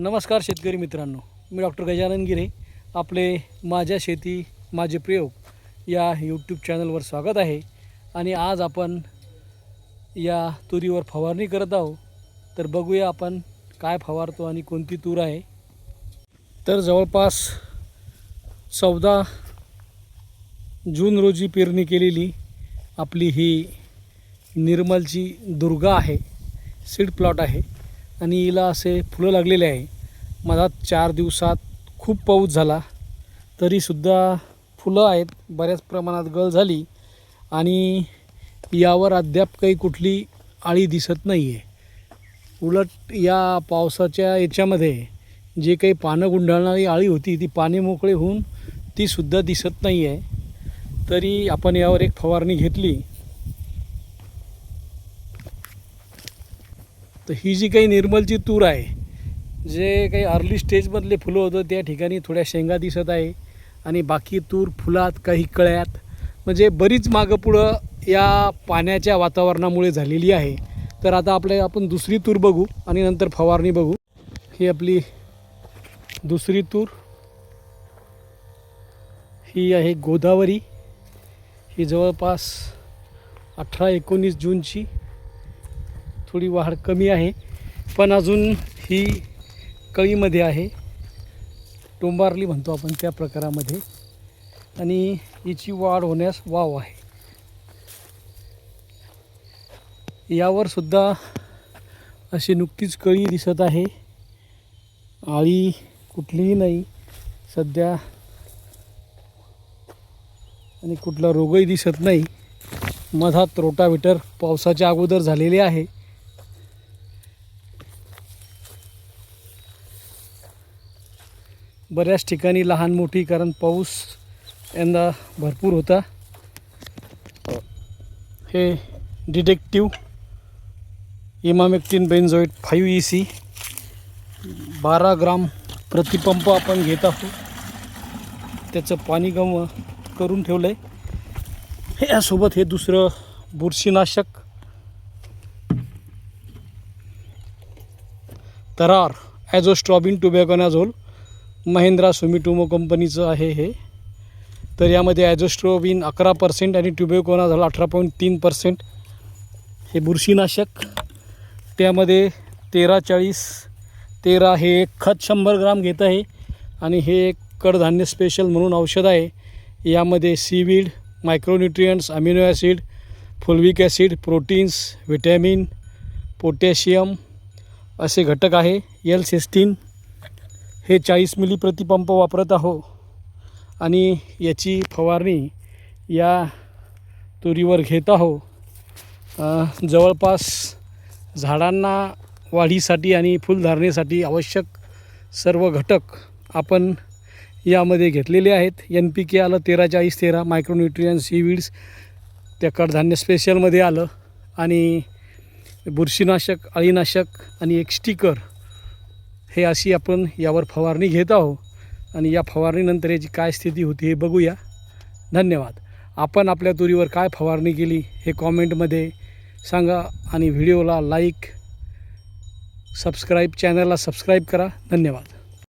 नमस्कार शेतकरी मित्रांनो. मी डॉक्टर गजानन गिरे. आपले माझ्या शेती माझे प्रयोग या यूट्यूब चॅनलवर स्वागत आहे. आणि आज आपण या तुरीवर फवारणी करत आहोत. तर बघूया आपण काय फवारतो आणि कोणती तूर आहे. तर जवळपास चौदा जून रोजी पेरणी केलेली आपली ही निर्मलची दुर्गा आहे. सीड प्लॉट आहे. आणि हिला असे फुलं लागलेले आहे. मधात चार दिवसात खूप पाऊस झाला. तरीसुद्धा फुलं आहेत. बऱ्याच प्रमाणात गळ झाली. आणि यावर अद्याप काही कुठली आळी दिसत नाही आहे उलट या पावसाच्या याच्यामध्ये जे काही पानं गुंडाळणारी आळी होती ती पाने मोकळे होऊन तीसुद्धा दिसत नाही आहे तरी आपण यावर एक फवारणी घेतली. तर ही जी काही निर्मलची तूर आहे जे काही अर्ली स्टेजमधले फुलं होतं त्या ठिकाणी थोड्या शेंगा दिसत आहे. आणि बाकी तूर फुलात काही कळ्यात. म्हणजे बरीच मागं पुढं या पाण्याच्या वातावरणामुळे झालेली आहे. तर आता आपले आपण दुसरी तूर बघू आणि नंतर फवारणी बघू. ही आपली दुसरी तूर. ही आहे गोदावरी. ही जवळपास अठरा एकोणीस जूनची. थोडी वाढ कमी आहे. पण अजून ही कळीमध्ये आहे. टोंबारली म्हणतो आपण त्या प्रकारामध्ये. आणि हिची वाढ होण्यास वाव आहे. यावर सुद्धा अशी नुकतीच कळी दिसत आहे. आळी कुठलीही नाही. सध्या आणि कुठला रोगही दिसत नाही. मधात रोटावेटर पावसाच्या अगोदर झालेले आहे. बऱ्याच ठिकाणी लहान मोठी कारण पाऊस यंदा भरपूर होता. हे detective emamectin benzoate five E C बारा ग्राम प्रतिपंप आपण घेत आहोत. त्याचं पाणी गम करून ठेवलं आहे यासोबत हे दुसरं बुरशीनाशक. तरार ॲझोस्ट्रॉबिन टुबॅकोनाझोल महिंद्रा सुमिटोमो कंपनीचं आहे हे. तर यामध्ये ॲझोस्ट्रोविन अकरा पर्सेंट आणि ट्युबेकोना झाला अठरा पॉईंट तीन पर्सेंट. हे बुरशीनाशक. त्यामध्ये तेरा चाळीस तेरा हे एक खत शंभर ग्राम घेत आहे. आणि हे एक कडधान्य स्पेशल म्हणून औषध आहे. यामध्ये seaweed micronutrients amino acid fulvic acid proteins vitamin potassium असे घटक आहे. एल सिस्टीन हे चाळीस मिली प्रतिपंप वापरत आहो. आणि याची फवारणी या तुरीवर घेत आहो. जवळपास झाडांना वाढीसाठी आणि फुलधारणेसाठी आवश्यक सर्व घटक आपण यामध्ये घेतलेले आहेत. एन पी के आलं तेरा चाळीस तेरा मायक्रोन्युट्रियन्स सीविड्स त्या कडधान्य स्पेशलमध्ये आलं. आणि बुरशीनाशक अळीनाशक आणि एक स्टिकर हे अशी आपण यावर फवारणी घेत आहोत आणि या फवारणीनंतर याची काय स्थिती होती हे बघूया. धन्यवाद. आपण आपल्या तुरीवर काय फवारणी केली हे कॉमेंटमध्ये सांगा आणि व्हिडिओला लाईक सबस्क्राईब चॅनलला सबस्क्राईब करा. धन्यवाद.